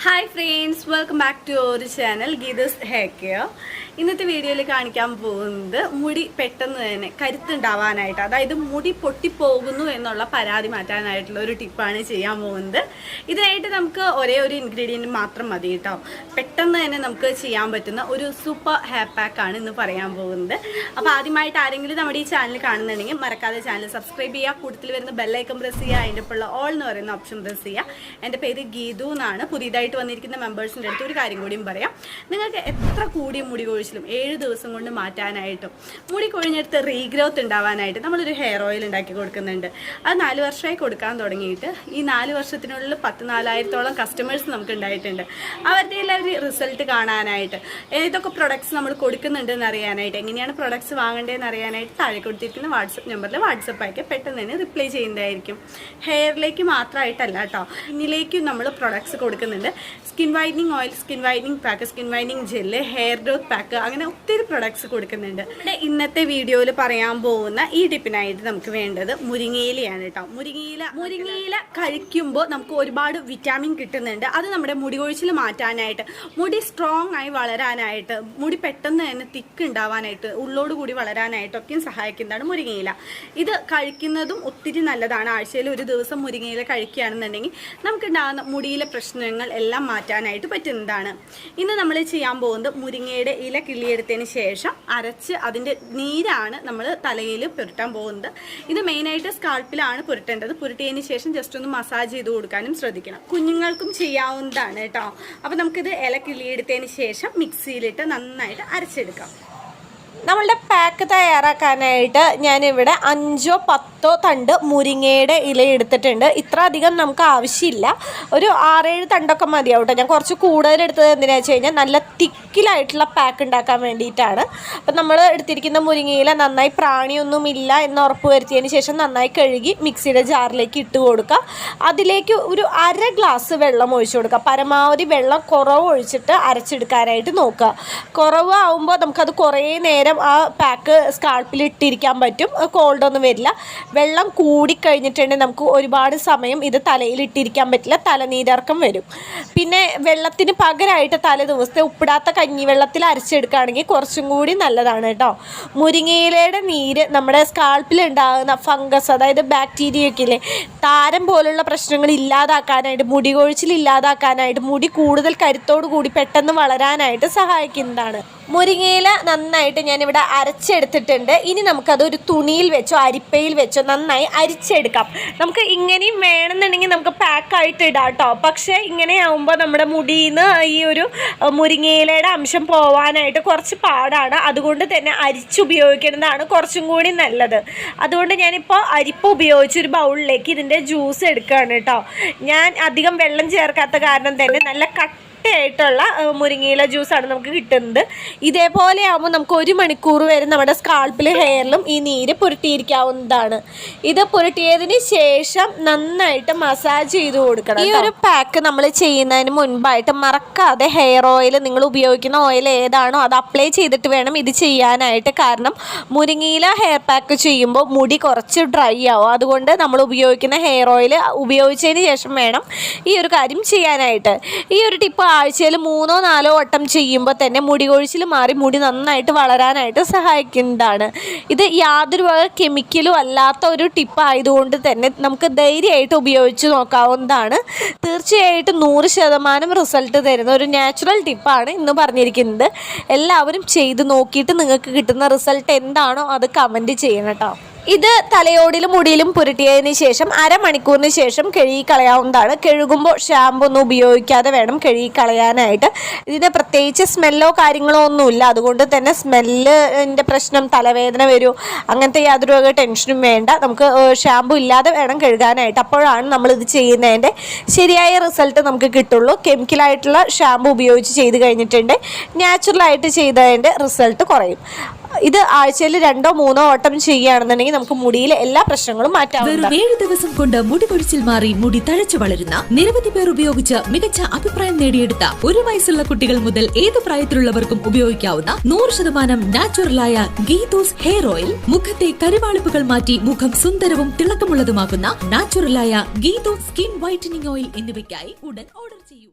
Hi friends welcome back to our channel Geethas hair ഇന്നത്തെ വീഡിയോയിൽ കാണിക്കാൻ പോകുന്നത് മുടി പെട്ടെന്ന് തന്നെ കരുത്തുണ്ടാവാനായിട്ട് അതായത് മുടി പൊട്ടിപ്പോകുന്നു എന്നുള്ള പരാതി മാറ്റാനായിട്ടുള്ള ഒരു ടിപ്പാണ് ചെയ്യാൻ പോകുന്നത്. ഇതിനായിട്ട് നമുക്ക് ഒരേ ഒരു ഇൻഗ്രീഡിയന്റ് മാത്രം മതി കേട്ടോ. പെട്ടെന്ന് തന്നെ നമുക്ക് ചെയ്യാൻ പറ്റുന്ന ഒരു സൂപ്പർ ഹെയർ പാക്ക് ആണ് ഇന്ന് പറയാൻ പോകുന്നത്. അപ്പോൾ ആദ്യമായിട്ട് ആരെങ്കിലും നമ്മുടെ ഈ ചാനൽ കാണുന്നുണ്ടെങ്കിൽ മറക്കാതെ ചാനൽ സബ്സ്ക്രൈബ് ചെയ്യുക. കൂട്ടത്തിൽ വരുന്ന ബെല്ലൈക്കൺ പ്രസ് ചെയ്യുക. അതിന്റെ ഒപ്പമുള്ള ഓൾ എന്ന് പറയുന്ന ഓപ്ഷൻ പ്രസ് ചെയ്യുക. എന്റെ പേര് ഗീതു എന്നാണ്. പുതിയതായിട്ട് വന്നിരിക്കുന്ന മെമ്പേഴ്സിന്റെ അടുത്ത് ഒരു കാര്യം കൂടിയും പറയാം. നിങ്ങൾക്ക് എത്ര കൂടിയ മുടി കൊഴിച്ചിലും ഏഴ് ദിവസം കൊണ്ട് മാറ്റാനായിട്ടും മുടി കൊഴിഞ്ഞെടുത്ത് റീഗ്രോത്ത് ഉണ്ടാവാനായിട്ട് നമ്മളൊരു ഹെയർ ഓയിൽ ഉണ്ടാക്കി കൊടുക്കുന്നുണ്ട്. അത് നാല് വർഷമായി കൊടുക്കാൻ തുടങ്ങിയിട്ട് ഈ നാല് വർഷത്തിനുള്ളിൽ പത്ത് നാലായിരത്തോളം കസ്റ്റമേഴ്സ് നമുക്ക് ഉണ്ടായിട്ടുണ്ട്. അവരുടെ ഒരു റിസൾട്ട് കാണാനായിട്ട് ഏതൊക്കെ പ്രൊഡക്ട്സ് നമ്മൾ കൊടുക്കുന്നുണ്ടെന്ന് അറിയാനായിട്ട് എങ്ങനെയാണ് പ്രൊഡക്ട്സ് വാങ്ങേണ്ടതെന്ന് അറിയാനായിട്ട് താഴെ കൊടുത്തിരിക്കുന്ന വാട്സപ്പ് നമ്പറിൽ വാട്സപ്പ് അയക്കുക പെട്ടെന്ന് തന്നെ റിപ്ലൈ ചെയ്യുന്നതായിരിക്കും. ഹെയറിലേക്ക് മാത്രമായിട്ടല്ല കേട്ടോ ഇന്നിലേക്കും നമ്മൾ പ്രൊഡക്ട്സ് കൊടുക്കുന്നുണ്ട്. Skin whitening oil skin whitening pack skin whitening gel hair growth pack അങ്ങനെ ഒത്തിരി പ്രൊഡക്ട്സ് കൊടുക്കുന്നുണ്ട്. നമ്മുടെ ഇന്നത്തെ വീഡിയോയിൽ പറയാൻ പോകുന്ന ഈ ടിപ്പിനായിട്ട് നമുക്ക് വേണ്ടത് മുരിങ്ങയിലയാണ് കേട്ടോ മുരിങ്ങയില മുരിങ്ങയില കഴിക്കുമ്പോൾ നമുക്ക് ഒരുപാട് വിറ്റാമിൻ കിട്ടുന്നുണ്ട്. അത് നമ്മുടെ മുടി കൊഴിച്ചിൽ മാറ്റാനായിട്ട് മുടി സ്ട്രോങ് ആയി വളരാനായിട്ട് മുടി പെട്ടെന്ന് തന്നെ തിക്ക് ഉണ്ടാവാനായിട്ട് ഉള്ളോട് കൂടി വളരാനായിട്ടൊക്കെയും സഹായിക്കുന്നതാണ് മുരിങ്ങയില. ഇത് കഴിക്കുന്നതും ഒത്തിരി നല്ലതാണ്. ആഴ്ചയിൽ ഒരു ദിവസം മുരിങ്ങയില കഴിക്കുകയാണെന്നുണ്ടെങ്കിൽ നമുക്കുണ്ടാകുന്ന മുടിയിലെ പ്രശ്നങ്ങൾ എല്ലാം മാറ്റാനായിട്ട് പറ്റുന്നതാണ്. ഇന്ന് നമ്മൾ ചെയ്യാൻ പോകുന്നത് മുരിങ്ങയുടെ ഇല കിള്ളിയെടുത്തതിന് ശേഷം അരച്ച് അതിന്റെ നീരാണ് നമ്മൾ തലയിൽ പുരട്ടാൻ പോകുന്നത്. ഇത് മെയിനായിട്ട് സ്കാൾപ്പിലാണ് പുരട്ടേണ്ടത്. പുരട്ടിയതിന് ശേഷം ജസ്റ്റ് ഒന്ന് മസാജ് ചെയ്ത് കൊടുക്കാനും ശ്രദ്ധിക്കണം. കുഞ്ഞുങ്ങൾക്കും ചെയ്യാവുന്നതാണ് കേട്ടോ. അപ്പോൾ നമുക്കിത് ഇല കിള്ളിയെടുത്തതിന് ശേഷം മിക്സിയിലിട്ട് നന്നായിട്ട് അരച്ചെടുക്കാം. നമ്മളുടെ പാക്ക് തയ്യാറാക്കാനായിട്ട് ഞാനിവിടെ അഞ്ചോ പത്തോ തണ്ട് മുരിങ്ങയുടെ ഇല എടുത്തിട്ടുണ്ട്. ഇത്ര അധികം നമുക്ക് ആവശ്യമില്ല. ഒരു ആറേഴ് തണ്ടൊക്കെ മതിയാവും കേട്ടോ. ഞാൻ കുറച്ച് കൂടുതൽ എടുത്തത് എന്തിനാണെന്ന് വെച്ച് കഴിഞ്ഞാൽ നല്ല തിക്കിലായിട്ടുള്ള പാക്ക് ഉണ്ടാക്കാൻ വേണ്ടിയിട്ടാണ്. അപ്പം നമ്മൾ എടുത്തിരിക്കുന്ന മുരിങ്ങയില നന്നായി പ്രാണിയൊന്നും ഇല്ല എന്ന് ഉറപ്പ് വരുത്തിയതിന് ശേഷം നന്നായി കഴുകി മിക്സിയുടെ ജാറിലേക്ക് ഇട്ട് കൊടുക്കുക. അതിലേക്ക് ഒരു അര ഗ്ലാസ് വെള്ളം ഒഴിച്ചു കൊടുക്കുക. പരമാവധി വെള്ളം കുറവ് ഒഴിച്ചിട്ട് അരച്ചെടുക്കാനായിട്ട് നോക്കുക. കുറവ് ആവുമ്പോൾ നമുക്കത് കുറേ നേരം ആ പാക്ക് സ്കാൾപ്പിൽ ഇട്ടിരിക്കാൻ പറ്റും. കോൾഡ് ഒന്നും വരില്ല. വെള്ളം കൂടിക്കഴിഞ്ഞിട്ടുണ്ടെങ്കിൽ നമുക്ക് ഒരുപാട് സമയം ഇത് തലയിൽ ഇട്ടിരിക്കാൻ പറ്റില്ല. തലനീരിറക്കം വരും. പിന്നെ വെള്ളത്തിന് പകരമായിട്ട് തലേ ദിവസത്തെ ഉപ്പിടാത്ത കഞ്ഞിവെള്ളത്തിൽ അരച്ചെടുക്കുകയാണെങ്കിൽ കുറച്ചും കൂടി നല്ലതാണ് കേട്ടോ. മുരിങ്ങയിലയുടെ നീര് നമ്മുടെ സ്കാൾപ്പിൽ ഉണ്ടാകുന്ന ഫംഗസ് അതായത് ബാക്ടീരിയ ഒക്കെ ഇല്ലേ താരം പോലുള്ള പ്രശ്നങ്ങൾ ഇല്ലാതാക്കാനായിട്ട് മുടി കൊഴിച്ചിൽ ഇല്ലാതാക്കാനായിട്ട് മുടി കൂടുതൽ കരുത്തോടു കൂടി പെട്ടെന്ന് വളരാനായിട്ട് സഹായിക്കുന്നതാണ്. മുരിങ്ങയില നന്നായിട്ട് ഞാനിവിടെ അരച്ചെടുത്തിട്ടുണ്ട്. ഇനി നമുക്കത് ഒരു തുണിയിൽ വെച്ചോ അരിപ്പയിൽ വെച്ചോ നന്നായി അരിച്ചെടുക്കാം. നമുക്ക് ഇങ്ങനെയും വേണമെന്നുണ്ടെങ്കിൽ നമുക്ക് പാക്കായിട്ട് ഇടാം കേട്ടോ പക്ഷേ ഇങ്ങനെയാവുമ്പോൾ നമ്മുടെ മുടിയിൽ നിന്ന് ഈ ഒരു മുരിങ്ങയിലയുടെ അംശം പോവാനായിട്ട് കുറച്ച് പാടാണ്. അതുകൊണ്ട് തന്നെ അരിച്ചുപയോഗിക്കുന്നതാണ് കുറച്ചും കൂടി നല്ലത്. അതുകൊണ്ട് ഞാനിപ്പോൾ അരിപ്പ് ഉപയോഗിച്ച് ഒരു ബൗളിലേക്ക് ഇതിന്റെ ജ്യൂസ് എടുക്കുകയാണ് കേട്ടോ. ഞാൻ അധികം വെള്ളം ചേർക്കാത്ത കാരണം തന്നെ നല്ല കട്ട ആയിട്ടുള്ള മുരിങ്ങയില ജ്യൂസാണ് നമുക്ക് കിട്ടുന്നത്. ഇതേപോലെ ആകുമ്പോൾ നമുക്ക് ഒരു മണിക്കൂർ വരെ നമ്മുടെ സ്കാൾപ്പിൽ ഹെയറിലും ഈ നീര് പുരട്ടിയിരിക്കാവുന്നതാണ്. ഇത് പുരട്ടിയതിന് ശേഷം നന്നായിട്ട് മസാജ് ചെയ്ത് കൊടുക്കണം ഈ ഒരു പാക്ക് നമ്മൾ ചെയ്യുന്നതിന് മുൻപായിട്ട് മറക്കാതെ ഹെയർ ഓയിൽ നിങ്ങൾ ഉപയോഗിക്കുന്ന ഓയിൽ ഏതാണോ അത് അപ്ലൈ ചെയ്തിട്ട് വേണം ഇത് ചെയ്യാനായിട്ട്. കാരണം മുരിങ്ങയില ഹെയർ പാക്ക് ചെയ്യുമ്പോൾ മുടി കുറച്ച് ഡ്രൈ ആവും. അതുകൊണ്ട് നമ്മൾ ഉപയോഗിക്കുന്ന ഹെയർ ഓയിൽ ഉപയോഗിച്ചതിന് ശേഷം വേണം ഈ ഒരു കാര്യം ചെയ്യാനായിട്ട്. ഈ ഒരു ടിപ്പ് ആഴ്ചയിൽ മൂന്നോ നാലോ വട്ടം ചെയ്യുമ്പോൾ തന്നെ മുടി കൊഴിച്ചിൽ മാറി മുടി നന്നായിട്ട് വളരാനായിട്ട് സഹായിക്കുന്നതാണ്. ഇത് യാതൊരു വക കെമിക്കലും അല്ലാത്ത ഒരു ടിപ്പ് ആയതുകൊണ്ട് തന്നെ നമുക്ക് ധൈര്യമായിട്ട് ഉപയോഗിച്ച് നോക്കാവുന്നതാണ്. തീർച്ചയായിട്ടും നൂറ് ശതമാനം റിസൾട്ട് തരുന്ന ഒരു നാച്ചുറൽ ടിപ്പാണ് ഇന്ന് പറഞ്ഞിരിക്കുന്നത്. എല്ലാവരും ചെയ്ത് നോക്കിയിട്ട് നിങ്ങൾക്ക് കിട്ടുന്ന റിസൾട്ട് എന്താണോ അത് കമന്റ് ചെയ്യണം കേട്ടോ. ഇത് തലയോടിലും മുടിയിലും പുരട്ടിയതിന് ശേഷം അരമണിക്കൂറിന് ശേഷം കഴുകി കളയാവുന്നതാണ് കഴുകുമ്പോൾ ഷാമ്പു ഒന്നും ഉപയോഗിക്കാതെ വേണം കഴുകി കളയാനായിട്ട് ഇതിന് പ്രത്യേകിച്ച് സ്മെല്ലോ കാര്യങ്ങളോ ഒന്നുമില്ല. അതുകൊണ്ട് തന്നെ സ്മെല്ലിന്റെ പ്രശ്നം തലവേദന വരും അങ്ങനത്തെ യാതൊരു വക ടെൻഷനും വേണ്ട. നമുക്ക് ഷാമ്പു ഇല്ലാതെ വേണം കഴുകാനായിട്ട്. അപ്പോഴാണ് നമ്മൾ ഇത് ചെയ്യുന്നതിന്റെ ശരിയായ റിസൾട്ട് നമുക്ക് കിട്ടുള്ളൂ. കെമിക്കലായിട്ടുള്ള ഷാമ്പു ഉപയോഗിച്ച് ചെയ്ത് കഴിഞ്ഞിട്ടുണ്ട്. നാച്ചുറലായിട്ട് ചെയ്തതിന്റെ റിസൾട്ട് കുറയും. ഇത് ആഴ്ചയിൽ രണ്ടോ മൂന്നോ ഓട്ടം ചെയ്യുകയാണെന്നുണ്ടെങ്കിൽ നമുക്ക് മുടിയിലെ എല്ലാ പ്രശ്നങ്ങളും മാറ്റാം വെറും ഏഴ് ദിവസം കൊണ്ട് മുടി കൊഴിച്ചിൽ മാറി മുടി തഴച്ചു വളരുന്ന നിരവധി പേർ ഉപയോഗിച്ച് മികച്ച അഭിപ്രായം നേടിയെടുത്ത ഒരു വയസ്സുള്ള കുട്ടികൾ മുതൽ ഏത് പ്രായത്തിലുള്ളവർക്കും ഉപയോഗിക്കാവുന്ന നൂറ് ശതമാനം നാച്ചുറലായ ഗീതോസ് ഹെയർ ഓയിൽ മുഖത്തെ കരുവാളിപ്പുകൾ മാറ്റി മുഖം സുന്ദരവും തിളക്കമുള്ളതുമാക്കുന്ന നാച്ചുറലായ ഗീതോസ് സ്കിൻ വൈറ്റനിങ് ഓയിൽ എന്നിവയ്ക്കായി ഉടൻ ഓർഡർ ചെയ്യൂ.